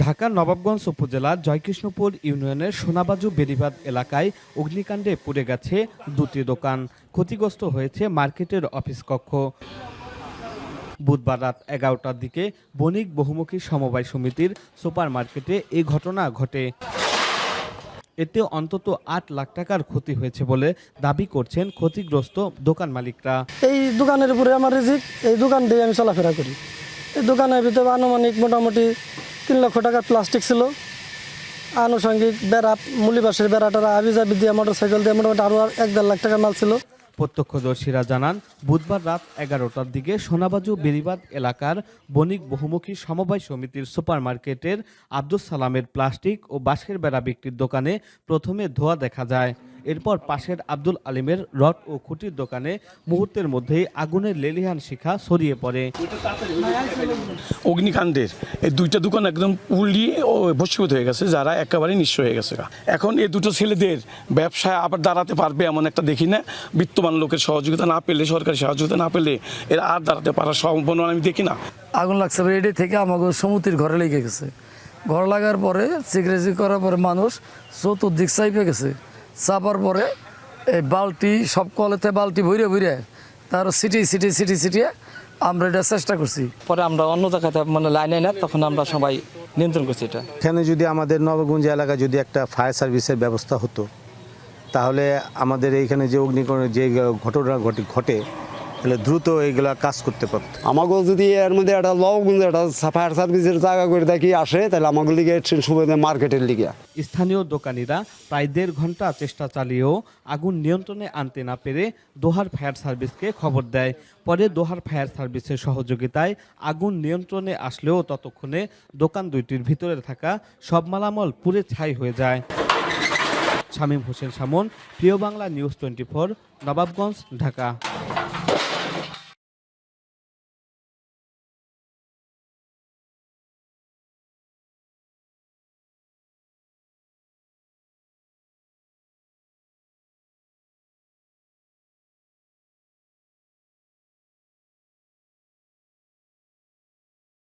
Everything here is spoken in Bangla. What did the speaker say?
ঢাকার নবাবগঞ্জ উপজেলার জয়কৃষ্ণপুর ইউনিয়নের সোনাবাজু বেরিবাদ এলাকায় অগ্নিকাণ্ডে পুড়ে গেছে দুটি দোকান। ক্ষতিগ্রস্ত হয়েছে মার্কেটের অফিস কক্ষ। বুধবার রাত এগারোটার দিকে বণিক বহুমুখী সমবায় সমিতির সুপার মার্কেটে এই ঘটনা ঘটে। এতে অন্তত আট লাখ টাকার ক্ষতি হয়েছে বলে দাবি করছেন ক্ষতিগ্রস্ত দোকান মালিকরা। এই দোকানের উপরে আমার রিজিক, এই দোকান দিয়ে আমি চলাফেরা করি। এই দোকানের ভিতরে আনুমানিক মোটামুটি তিন লক্ষ টাকার প্লাস্টিক ছিল। আনুষঙ্গিক বেড়া, মুলিবাসের বেড়াটারা আবিজাবি দিয়ে মোটর সাইকেল দিয়ে মোটামুটি আরও এক দেড় লাখ টাকার মাল ছিল। প্রত্যক্ষদর্শীরা জানান, বুধবার রাত এগারোটার দিকে সোনাবাজু বেরিবাদ এলাকার বণিক বহুমুখী সমবায় সমিতির সুপারমার্কেটের আব্দুল সালামের প্লাস্টিক ও বাঁশের বেড়া বিক্রির দোকানে প্রথমে ধোয়া দেখা যায়। এরপর পাশের আব্দুল আলিমের রড ও খুঁটির দোকানে মুহূর্তের মধ্যেই আগুনের লেলিহান শিখা ছড়িয়ে পড়ে। অগ্নিকাণ্ডের এই দুইটা দোকান একদম উল্লি ও ভস্মীভূত হয়ে গেছে যারা একেবারে নিঃস্ব হয়ে গেছে এখন এই দুটো ছেলেদের ব্যবসায় আবার দাঁড়াতে পারবে এমন একটা দেখি না? বিত্তমান লোকের সহযোগিতা না পেলে সরকারি সহযোগিতা না পেলে এরা আর দাঁড়াতে পারার সম্ভাবনা আমি দেখি না। আগুন লাগছে এটি থেকে আমাকে সমুদ্রের ঘরে লেগে গেছে। ঘর লাগার পরে সিগারেজি করার পরে মানুষ চতুর্দিক চাইপে গেছে। চাপার পরে এই বালতি সব কলেতে বালতি ভরে ভরে তার সিটি সিটি সিটি সিটিয়ে আমরা এটা চেষ্টা করছি। পরে আমরা অন্য জায়গাতে মানে লাইনে না তখন আমরা সবাই নিয়ন্ত্রণ করছি এটা। এখানে যদি আমাদের নবগঞ্জ এলাকা যদি একটা ফায়ার সার্ভিসের ব্যবস্থা হতো তাহলে আমাদের এইখানে যে অগ্নিকরণের যে ঘটনা ঘটে ঘটে তাহলে দ্রুত এইগুলা কাজ করতে পারতো। আমাকেও যদি এর মধ্যে একটা লবগুঞ্জ একটা ফায়ার সার্ভিসের জায়গা করে দেখি আসে তাহলে আমাকে লিগে সুবিধা মার্কেটের লিগে। স্থানীয় দোকানিরা প্রায় দেড় ঘণ্টা চেষ্টা চালিয়েও আগুন নিয়ন্ত্রণে আনতে না পেরে দোহার ফায়ার সার্ভিসকে খবর দেয়। পরে দোহার ফায়ার সার্ভিসের সহযোগিতায় আগুন নিয়ন্ত্রণে আসলেও ততক্ষণে দোকান দুইটির ভিতরে থাকা সব মালামাল পুরে ছাই হয়ে যায়। শামীম হোসেন সামন Priyo Bangla news twenty four Nawabganj Dhaka.